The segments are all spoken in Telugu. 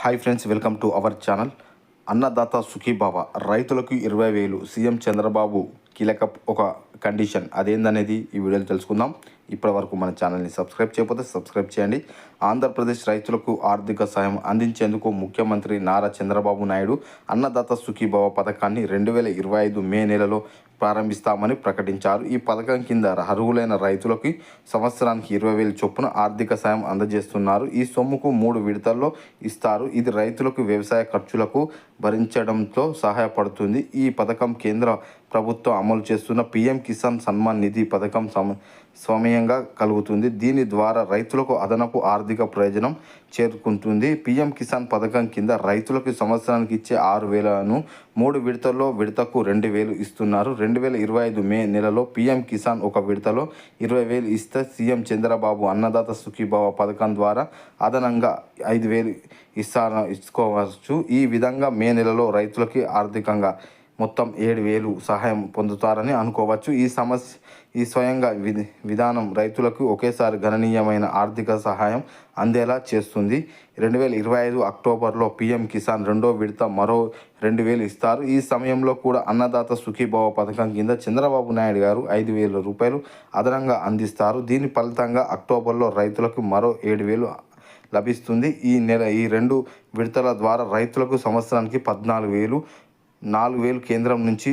Hi friends welcome to our channel Annadata Sukhibhava రైతులకు ఇరవై వేలు సీఎం చంద్రబాబు కీలక ఒక కండిషన్ అదేందనేది ఈ వీడియోలో తెలుసుకుందాం. ఇప్పటి వరకు మన ఛానల్ని సబ్స్క్రైబ్ చేయకపోతే సబ్స్క్రైబ్ చేయండి. ఆంధ్రప్రదేశ్ రైతులకు ఆర్థిక సాయం అందించేందుకు ముఖ్యమంత్రి నారా చంద్రబాబు నాయుడు అన్నదాత సుఖీభవ పథకాన్ని రెండు వేల ఇరవై ఐదు మే నెలలో ప్రారంభిస్తామని ప్రకటించారు. ఈ పథకం కింద అర్హులైన రైతులకి సంవత్సరానికి ఇరవై వేల చొప్పున ఆర్థిక సాయం అందజేస్తున్నారు. ఈ సొమ్ముకు మూడు విడతల్లో ఇస్తారు. ఇది రైతులకు వ్యవసాయ ఖర్చులకు భరించడంతో సహాయపడుతుంది. ఈ పథకం కేంద్ర ప్రభుత్వం అమలు చేస్తున్న పీఎం కిసాన్ సన్మాన్ నిధి పథకం సమ సమయంగా కలుగుతుంది. దీని ద్వారా రైతులకు అదనపు ఆర్థిక ప్రయోజనం చేరుకుంటుంది. పీఎం కిసాన్ పథకం కింద రైతులకు సంవత్సరానికి ఇచ్చే ఆరు వేలను మూడు విడతల్లో విడతకు రెండు వేలు ఇస్తున్నారు. రెండు వేల ఇరవై ఐదు మే నెలలో పీఎం కిసాన్ ఒక విడతలో ఇరవై వేలు ఇస్తే సీఎం చంద్రబాబు అన్నదాత సుఖీభావ పథకం ద్వారా అదనంగా ఐదు వేలు ఇస్తాను ఇచ్చుకోవచ్చు. ఈ విధంగా మే నెలలో రైతులకి ఆర్థికంగా మొత్తం ఏడు వేలు సహాయం పొందుతారని అనుకోవచ్చు. ఈ సమస్య ఈ స్వయంగా విధి విధానం రైతులకు ఒకేసారి గణనీయమైన ఆర్థిక సహాయం అందేలా చేస్తుంది. రెండు వేల ఇరవై ఐదు అక్టోబర్లో పీఎం కిసాన్ రెండో విడత మరో రెండు వేలు ఇస్తారు. ఈ సమయంలో కూడా అన్నదాత సుఖీభావ పథకం కింద చంద్రబాబు నాయుడు గారు ఐదు వేల రూపాయలు అదనంగా అందిస్తారు. దీని ఫలితంగా అక్టోబర్లో రైతులకు మరో ఏడు వేలు లభిస్తుంది. ఈ నెల ఈ రెండు విడతల ద్వారా రైతులకు సంవత్సరానికి పద్నాలుగు వేలు నాలుగు వేలు కేంద్రం నుంచి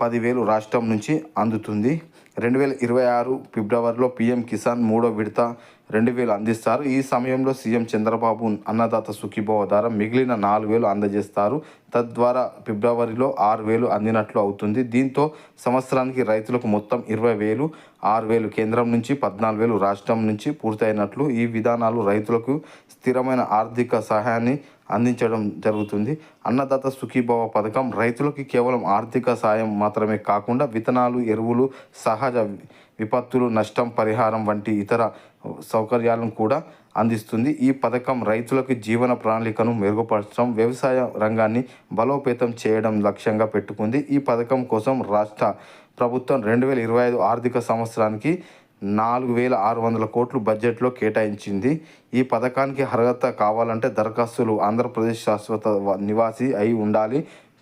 పదివేలు రాష్ట్రం నుంచి అందుతుంది. రెండు వేల ఇరవై ఆరు ఫిబ్రవరిలో పీఎం కిసాన్ మూడో విడత రెండు వేలు అందిస్తారు. ఈ సమయంలో సీఎం చంద్రబాబు అన్నదాత సుఖీభవ ద్వారా మిగిలిన నాలుగు వేలు అందజేస్తారు. తద్వారా ఫిబ్రవరిలో ఆరు వేలు అందినట్లు అవుతుంది. దీంతో సంవత్సరానికి రైతులకు మొత్తం ఇరవై వేలు ఆరు వేలు కేంద్రం నుంచి పద్నాలుగు వేలు రాష్ట్రం నుంచి పూర్తయినట్లు ఈ విధానాలు రైతులకు స్థిరమైన ఆర్థిక సహాయాన్ని అందించడం జరుగుతుంది. అన్నదాత సుఖీభవ పథకం రైతులకి కేవలం ఆర్థిక సాయం మాత్రమే కాకుండా విత్తనాలు ఎరువులు సహా సహజ విపత్తులు నష్టం పరిహారం వంటి ఇతర సౌకర్యాలను కూడా అందిస్తుంది. ఈ పథకం రైతులకు జీవన ప్రణాళికను మెరుగుపరచడం వ్యవసాయ రంగాన్ని బలోపేతం చేయడం లక్ష్యంగా పెట్టుకుంది. ఈ పథకం కోసం రాష్ట్ర ప్రభుత్వం రెండు వేల ఇరవై ఐదు ఆర్థిక సంవత్సరానికి నాలుగు వేల ఆరు వందల కోట్లు బడ్జెట్లో కేటాయించింది. ఈ పథకానికి అర్హత కావాలంటే దరఖాస్తులు ఆంధ్రప్రదేశ్ శాశ్వత నివాసి అయి ఉండాలి.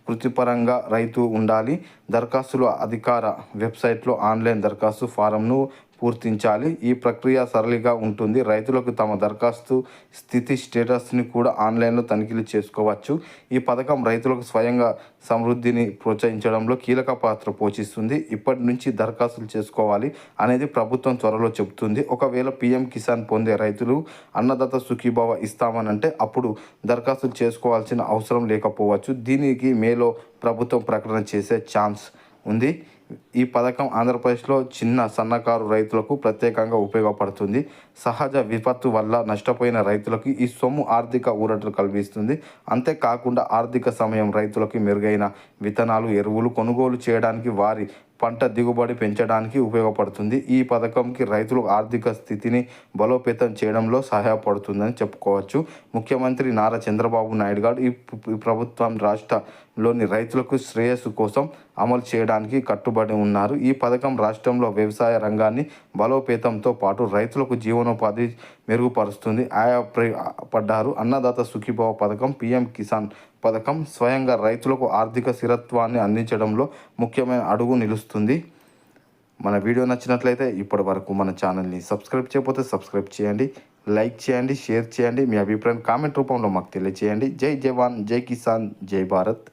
వృత్తిపరంగా రైతు ఉండాలి. దరఖాస్తులు అధికార వెబ్సైట్లో ఆన్లైన్ దరఖాస్తు ఫారంను పూర్తించాలి. ఈ ప్రక్రియ సరళిగా ఉంటుంది. రైతులకు తమ దరఖాస్తు స్థితి స్టేటస్ని కూడా ఆన్లైన్లో తనిఖీలు చేసుకోవచ్చు. ఈ పథకం రైతులకు స్వయంగా సమృద్ధిని ప్రోత్సహించడంలో కీలక పాత్ర పోషిస్తుంది. ఇప్పటి నుంచి దరఖాస్తులు చేసుకోవాలి అనేది ప్రభుత్వం త్వరలో చెబుతుంది. ఒకవేళ పీఎం కిసాన్ పొందే రైతులు అన్నదాత సుఖీభావ ఇస్తామనంటే అప్పుడు దరఖాస్తులు చేసుకోవాల్సిన అవసరం లేకపోవచ్చు. దీనికి మేలో ప్రభుత్వం ప్రకటన చేసే ఛాన్స్ ఉంది. ఈ పథకం ఆంధ్రప్రదేశ్లో చిన్న సన్నకారు రైతులకు ప్రత్యేకంగా ఉపయోగపడుతుంది. సహజ విపత్తు వల్ల నష్టపోయిన రైతులకు ఈ సొమ్ము ఆర్థిక ఊరటలు కల్పిస్తుంది అంతేకాకుండా ఆర్థిక సమయం రైతులకు మెరుగైన విత్తనాలు ఎరువులు కొనుగోలు చేయడానికి వారి పంట దిగుబడి పెంచడానికి ఉపయోగపడుతుంది. ఈ పథకంకి రైతుల ఆర్థిక స్థితిని బలోపేతం చేయడంలో సహాయపడుతుందని చెప్పుకోవచ్చు. ముఖ్యమంత్రి నారా చంద్రబాబు నాయుడు గారు ఈ ఈ ప్రభుత్వం రాష్ట్రంలోని రైతులకు శ్రేయస్సు కోసం అమలు చేయడానికి కట్టుబడి ఉన్నారు. ఈ పథకం రాష్ట్రంలో వ్యవసాయ రంగాన్ని బలోపేతంతో పాటు రైతులకు జీవనోపాధి మెరుగుపరుస్తుంది. ఆయా పడ్డారు. అన్నదాత సుఖీభావ పథకం పిఎం కిసాన్ పథకం స్వయంగా రైతులకు ఆర్థిక స్థిరత్వాన్ని అందించడంలో ముఖ్యమైన అడుగు నిలుస్తుంది. మన వీడియో నచ్చినట్లయితే ఇప్పటి వరకు మన ఛానల్ని సబ్స్క్రైబ్ చేయకపోతే సబ్స్క్రైబ్ చేయండి లైక్ చేయండి షేర్ చేయండి. మీ అభిప్రాయం కామెంట్ రూపంలో మాకు తెలియజేయండి జై జవాన్ జై కిసాన్ జై భారత్.